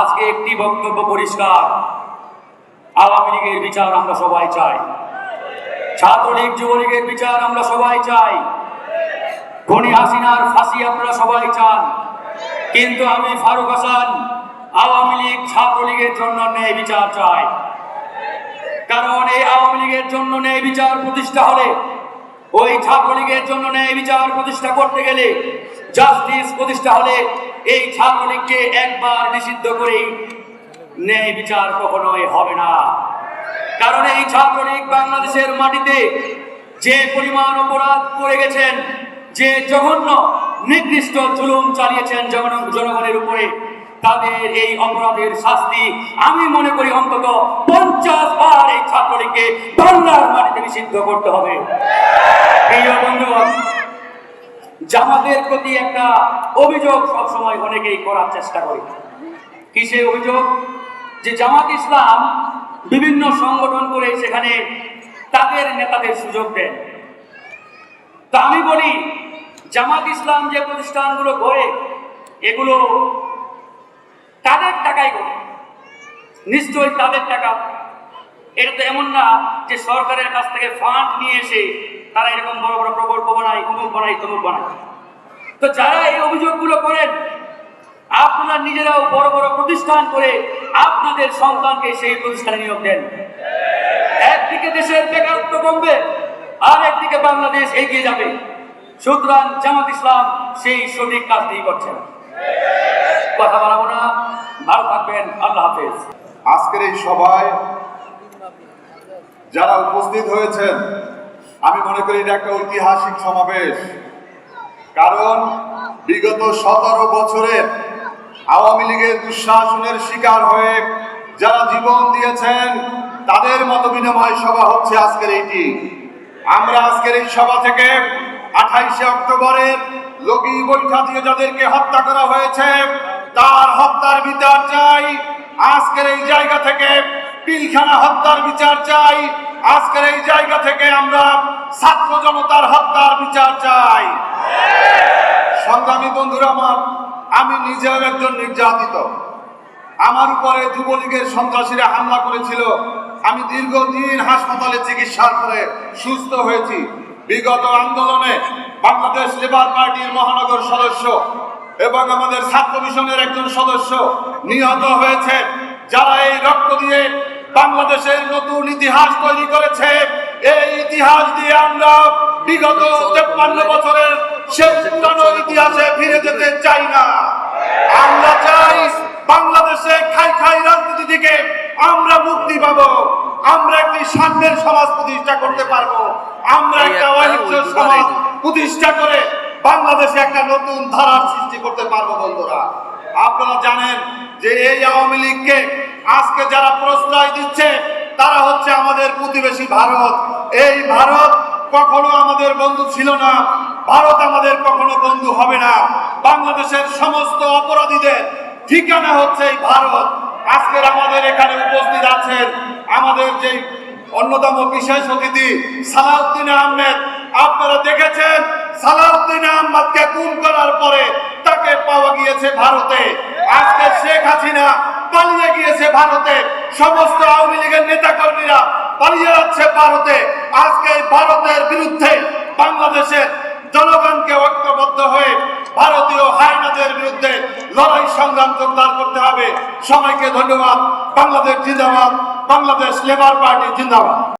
আজকে একটি বক্তব্য পরিষ্কার। আওয়ামী লীগের বিচার আমরা সবাই চাই। ছাত্রলীগ, যুবলীগের বিচার আমরা সবাই চাই। খনি হাসিনার ফাঁসি আপনারা সবাই চান। কিন্তু আমি ফারুক হাসান, আওয়ামী লীগ ছাত্রলীগের জন্য ন্যায় বিচার চাই। কারণ এই আওয়ামী লীগের জন্য ন্যায় বিচার প্রতিষ্ঠা হলে, ওই ছাত্রলীগের জন্য ন্যায় বিচার প্রতিষ্ঠা করতে গেলে জাস্টিস প্রতিষ্ঠা হলে এই ছাত্রলীগকে একবার নিষিদ্ধ করেই ন্যায় বিচার কখনোই হবে না। কারণ এই ছাত্রলীগ বাংলাদেশের মাটিতে যে পরিমাণ অপরাধ করে গেছেন, যে জঘন্য নির্দিষ্ট জুলুম চালিয়েছেন জন- জনগণের উপরে, তাদের এই অপরাধের শাস্তি আমি মনে করি অন্তত পঞ্চাশ বার এই ছাত্রলীগকে বাংলার মাটিতে নিষিদ্ধ করতে হবে। এই বন্ধুগণ জামাতের প্রতি একটা অভিযোগ সবসময় অনেকেই করার চেষ্টা করে। কিসে অভিযোগ? যে জামাত ইসলাম বিভিন্ন সংগঠন করে সেখানে তাদের নেতাদের সুযোগ দেন তা আমি বলি, জামাত ইসলাম যে প্রতিষ্ঠানগুলো করে এগুলো তাদের টাকাই করে নিশ্চয়ই তাদের টাকা। এটা তো এমন না যে সরকারের কাছ থেকে ফান্ড নিয়ে এসে তারা এরকম বড় বড় প্রকল্প বানায় অমুক বানায় তমুক বানায়। তো যারা এই অভিযোগগুলো করেন, আপনারা নিজেরাও বড় বড় প্রতিষ্ঠান করে আপনাদের সন্তানকে সেই প্রতিষ্ঠানে নিয়োগ দেন। একদিকে দেশের বেকারত্ব কমবে, আর একদিকে বাংলাদেশ এগিয়ে যাবে। সুতরাং জামাত ইসলাম সেই সঠিক কাজটি করছেন কথা বাড়াবো না, ভালো থাকবেন, আল্লাহ হাফেজ। আজকের এই সভায় যারা উপস্থিত হয়েছেন আমি মনে করি এটা একটা ঐতিহাসিক সমাবেশ। কারণ বিগত সতেরো বছরের আওয়ামী লীগের দুঃশাসনের শিকার হয়ে যারা জীবন দিয়েছেন, তাদের মত বিনিময় সভা হচ্ছে আজকের এইটি আমরা আজকের এই সভা থেকে আঠাইশে অক্টোবরের লগি বৈঠা দিয়ে যাদেরকে হত্যা করা হয়েছে, তার হত্যার বিচার চাই। আজকের এই জায়গা থেকে পিলখানা হত্যার বিচার চাই। আজকের এই জায়গা থেকে আমরা ছাত্র জনতার হত্যার বিচার চাই। সংগ্রামী বন্ধুরা আমার, আমি নিজেও একজন নির্যাতিত। আমার উপরে যুবলীগের সন্ত্রাসীরা হামলা করেছিল। আমি দীর্ঘদিন হাসপাতালে চিকিৎসার করে সুস্থ হয়েছি। বিগত আন্দোলনে বাংলাদেশ লেবার পার্টির মহানগর সদস্য এবং আমাদের ছাত্র মিশনের একজন সদস্য নিহত হয়েছে যারা এই রক্ত দিয়ে বাংলাদেশের নতুন ইতিহাস তৈরি করেছে। এই ইতিহাস দিয়ে আমরা বিগত তেপ্পান্ন বছরের শেষ পুরানো ইতিহাসে ফিরে যেতে চাই না। আমরা চাই বাংলাদেশে খাই খাই রাজনীতি থেকে আমরা মুক্তি পাবো। আমরা একটি সাম্যের সমাজ প্রতিষ্ঠা করতে পারব। আমরা একটা অহিংস সমাজ প্রতিষ্ঠা করে বাংলাদেশে একটা নতুন ধারার সৃষ্টি করতে পারব বন্ধুরা। আপনারা জানেন যে এই আওয়ামী লীগকে আজকে যারা প্রশ্রয় দিচ্ছে, তারা হচ্ছে আমাদের প্রতিবেশী ভারত। এই ভারত কখনো আমাদের বন্ধু ছিল না, ভারত আমাদের কখনো বন্ধু হবে না। বাংলাদেশের সমস্ত অপরাধীদের ঠিকানা হচ্ছে এই ভারত। আজকের আমাদের এখানে উপস্থিত আছেন আমাদের যে অন্যতম বিশেষ অতিথি, সালাউদ্দিন আহমেদ। আপনারা দেখেছেন, সালাউদ্দিন আহমদকে খুন করার পরে তাকে পাওয়া গিয়েছে ভারতে। আজকে শেখ হাসিনা পালিয়ে গিয়েছে ভারতে। সমস্ত আওয়ামী লীগের নেতা কর্মীরা পালিয়ে যাচ্ছে ভারতে। আজকে ভারতের বিরুদ্ধে বাংলাদেশের জনগণকে ঐক্যবদ্ধ হয়ে ভারতীয় হাইনাদের বিরুদ্ধে লড়াই সংগ্রাম জোরদার করতে হবে। সবাইকে ধন্যবাদ। বাংলাদেশ জিন্দাবাদ। বাংলাদেশ লেবার পার্টি জিন্দাবাদ।